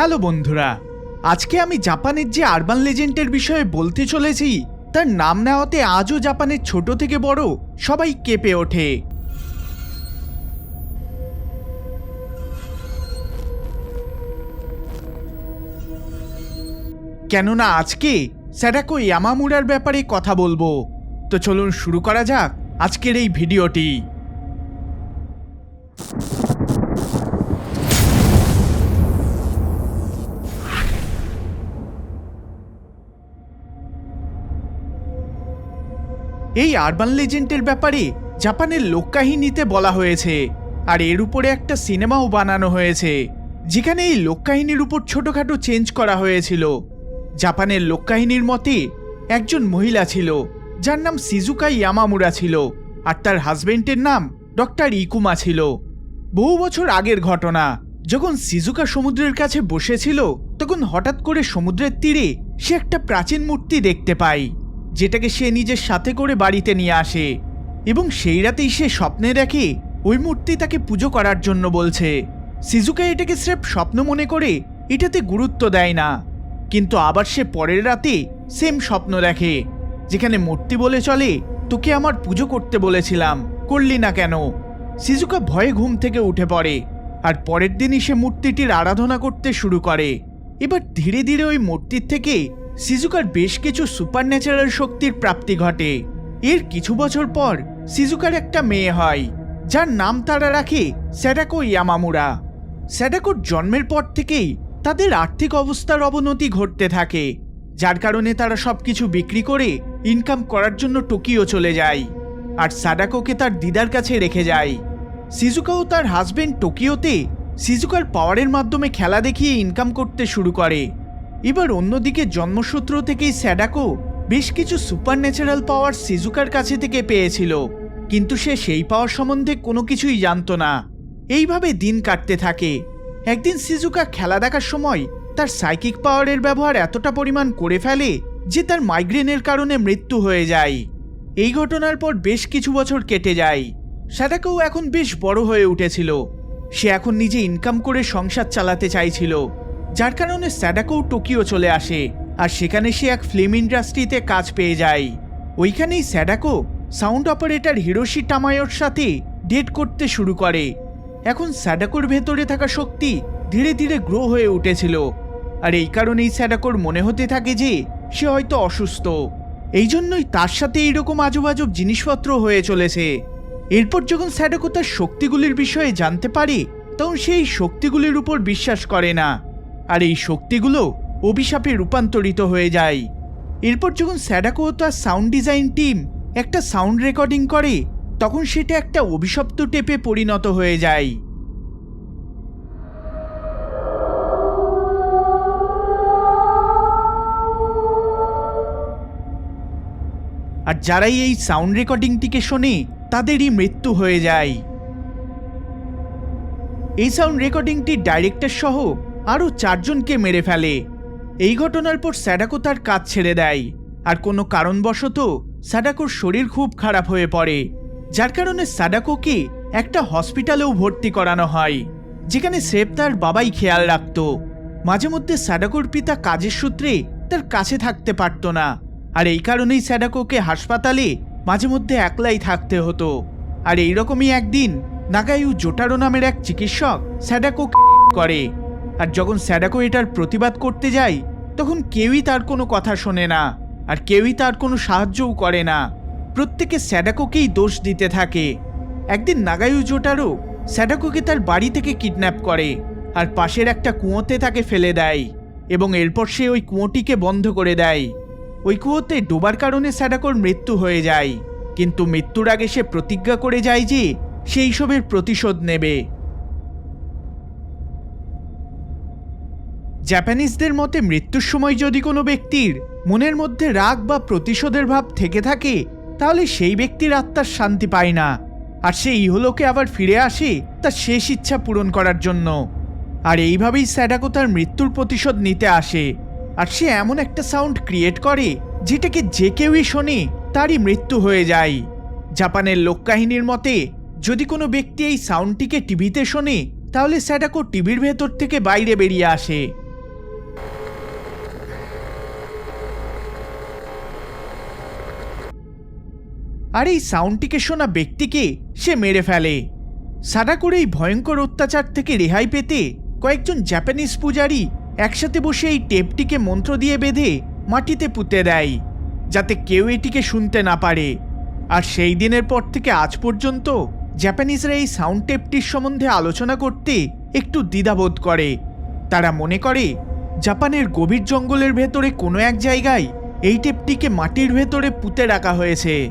Hello বন্ধুরা, আজকে আমি জাপানের যে আরবান লেজেন্ডের বিষয়ে বলতে চলেছি, তার নাম নেওয়াতে আজও জাপানের ছোট থেকে বড় সবাই কেঁপে ওঠে। কেননা আজকে স্যাডাকো ইয়ামামুরার ব্যাপারে কথা বলব। তো চলুন শুরু করা যাক আজকের এই ভিডিওটি। এই আরবান লেজেন্ডের ব্যাপারে জাপানের লোককাহিনীতে বলা হয়েছে। আর এর উপরে একটা সিনেমাও বানানো হয়েছে। যেখানে এই লোককাহিনীর উপর ছোটখাটো চেঞ্জ করা হয়েছিল। জাপানের লোককাহিনীর মতে একজন মহিলা ছিল, যার নাম সিজুকা ইয়ামামুরা ছিল, আর তার হাজবেন্ডের নাম ডক্টর ইকুমা ছিল। বহু বছর আগের ঘটনা, যখন সিজুকা সমুদ্রের কাছে বসেছিল, তখন হঠাৎ করে সমুদ্রের তীরে সে একটা প্রাচীন মূর্তি দেখতে পায়। যেটাকে সে নিজের সাথে করে বাড়িতে নিয়ে আসে। এবং সেই রাতেই সে স্বপ্নে দেখে, ওই মূর্তি তাকে পুজো করার জন্য বলছে। সিজুকা এটাকে স্রেফ স্বপ্ন মনে করে, এটাতে গুরুত্ব দেয় না। কিন্তু আবার সে পরের রাতে সেম স্বপ্ন দেখে, যেখানে মূর্তি বলে চলে, তোকে আমার পুজো করতে বলেছিলাম, করলি না কেন? সিজুকা ভয়ে ঘুম থেকে উঠে পড়ে, আর পরের দিনই সে মূর্তিটির আরাধনা করতে শুরু করে। এবার ধীরে ধীরে ওই মূর্তির থেকে সিজুকার বেশ কিছু সুপার ন্যাচারাল শক্তির প্রাপ্তি ঘটে। এর কিছু বছর পর সিজুকার একটা মেয়ে হয়, যার নাম তারা রাখে স্যাডাকো ইয়ামামুরা। স্যাডাকোর জন্মের পর থেকেই তাদের আর্থিক অবস্থার অবনতি ঘটতে থাকে, যার কারণে তারা সবকিছু বিক্রি করে ইনকাম করার জন্য টোকিও চলে যায়, আর সাডাকোকে তার দিদার কাছে রেখে যায়। সিজুকাও তার হাজবেন্ড টোকিওতে সিজুকার পাওয়ারের মাধ্যমে খেলা দেখিয়ে ইনকাম করতে শুরু করে। এবার অন্যদিকে জন্মসূত্র থেকেই স্যাডাকো বেশ কিছু সুপার ন্যাচারাল পাওয়ার সিজুকার কাছে থেকে পেয়েছিল। কিন্তু সে সেই পাওয়ার সম্বন্ধে কোনো কিছুই জানত না। এইভাবে দিন কাটতে থাকে। একদিন সিজুকা খেলা দেখার সময় তার সাইকিক পাওয়ারের ব্যবহার এতটা পরিমাণ করে ফেলে যে তার মাইগ্রেনের কারণে মৃত্যু হয়ে যায়। এই ঘটনার পর বেশ কিছু বছর কেটে যায়। সাদাকেও এখন বেশ বড় হয়ে উঠেছিল। সে এখন নিজে ইনকাম করে সংসার চালাতে চাইছিল। যার কারণে স্যাডাকোও টোকিও চলে আসে, আর সেখানে সে এক ফিল্ম ইন্ডাস্ট্রিতে কাজ পেয়ে যায়। ওইখানেই স্যাডাকো সাউন্ড অপারেটর হিরোশি টামায়োর সাথে ডেট করতে শুরু করে। এখন স্যাডাকোর ভেতরে থাকা শক্তি ধীরে ধীরে গ্রো হয়ে উঠেছিল, আর এই কারণেই স্যাডাকোর মনে হতে থাকে যে সে হয়তো অসুস্থ। এই জন্যই তার সাথে এইরকম আজব আজব জিনিসপত্র হয়ে চলেছে। এরপর যখন স্যাডাকো তার শক্তিগুলির বিষয়ে জানতে পারে, তখন সে এই শক্তিগুলির উপর বিশ্বাস করে না। আর এই শক্তিগুলো অভিশাপে রূপান্তরিত হয়ে যায়। এরপর যখন স্যাডাকো তার সাউন্ড ডিজাইন টিম একটা সাউন্ড রেকর্ডিং করে, তখন সেটা একটা অভিশপ্ত টেপে পরিণত হয়ে যায়। আর যারাই এই সাউন্ড রেকর্ডিংটিকে শোনে, তাদেরই মৃত্যু হয়ে যায়। এই সাউন্ড রেকর্ডিংটি ডাইরেক্টর সহ আরও চারজনকে মেরে ফেলে। এই ঘটনার পর স্যাডাকো তার কাজ ছেড়ে দেয়। আর কোনো কারণবশত স্যাডাকোর শরীর খুব খারাপ হয়ে পড়ে। যার কারণে স্যাডাকোকে একটা হসপিটালেও ভর্তি করানো হয়, যেখানে সেফ তার বাবাই খেয়াল রাখত। মাঝে মধ্যে স্যাডাকোর পিতা কাজের সূত্রে তার কাছে থাকতে পারত না। আর এই কারণেই স্যাডাকোকে হাসপাতালে মাঝে মধ্যে একলাই থাকতে হতো। আর এইরকমই একদিন নাগায়ু জোটারো নামের এক চিকিৎসক স্যাডাকোকে করে। আর যখন স্যাডাকো এটার প্রতিবাদ করতে যায়, তখন কেউই তার কোনো কথা শোনে না, আর কেউই তার কোনো সাহায্যও করে না। প্রত্যেকে স্যাডাকোকেই দোষ দিতে থাকে। একদিন নাগায়ু জোটারও স্যাডাকোকে তার বাড়ি থেকে কিডন্যাপ করে, আর পাশের একটা কুঁয়োতে তাকে ফেলে দেয়, এবং এরপর সে ওই কুঁয়োটিকে বন্ধ করে দেয়। ওই কুয়োতে ডোবার কারণে স্যাডাকোর মৃত্যু হয়ে যায়, কিন্তু মৃত্যুর আগে সে প্রতিজ্ঞা করে যায় যে, সেই সবের প্রতিশোধ নেবে। জাপানিজদের মতে মৃত্যুর সময় যদি কোনো ব্যক্তির মনের মধ্যে রাগ বা প্রতিশোধের ভাব থেকে থাকে, তাহলে সেই ব্যক্তির আত্মার শান্তি পায় না। আর সে ইহলোকে আবার ফিরে আসে তার শেষ ইচ্ছা পূরণ করার জন্য। আর এইভাবেই স্যাডাকো তার মৃত্যুর প্রতিশোধ নিতে আসে। আর সে এমন একটা সাউন্ড ক্রিয়েট করে, যেটাকে যে কেউই শোনে, তারই মৃত্যু হয়ে যায়। জাপানের লোককাহিনীর মতে, যদি কোনো ব্যক্তি এই সাউন্ডটিকে টিভিতে শোনে, তাহলে স্যাডাকো টিভির ভেতর থেকে বাইরে বেরিয়ে আসে। আর এই সাউন্ডটিকে শোনা ব্যক্তিকে সে মেরে ফেলে। সাডাকোর এই ভয়ঙ্কর অত্যাচার থেকে রেহাই পেতে কয়েকজন জাপানিজ পূজারী একসাথে বসে এই টেপটিকে মন্ত্র দিয়ে বেঁধে মাটিতে পুঁতে দেয়, যাতে কেউ এটিকে শুনতে না পারে। আর সেই দিনের পর থেকে আজ পর্যন্ত জাপানিজরা এই সাউন্ড টেপটির সম্বন্ধে আলোচনা করতে একটু দ্বিধাবোধ করে। তারা মনে করে, জাপানের গভীর জঙ্গলের ভেতরে কোনো এক জায়গায় এই টেপটিকে মাটির ভেতরে পুঁতে রাখা হয়েছে।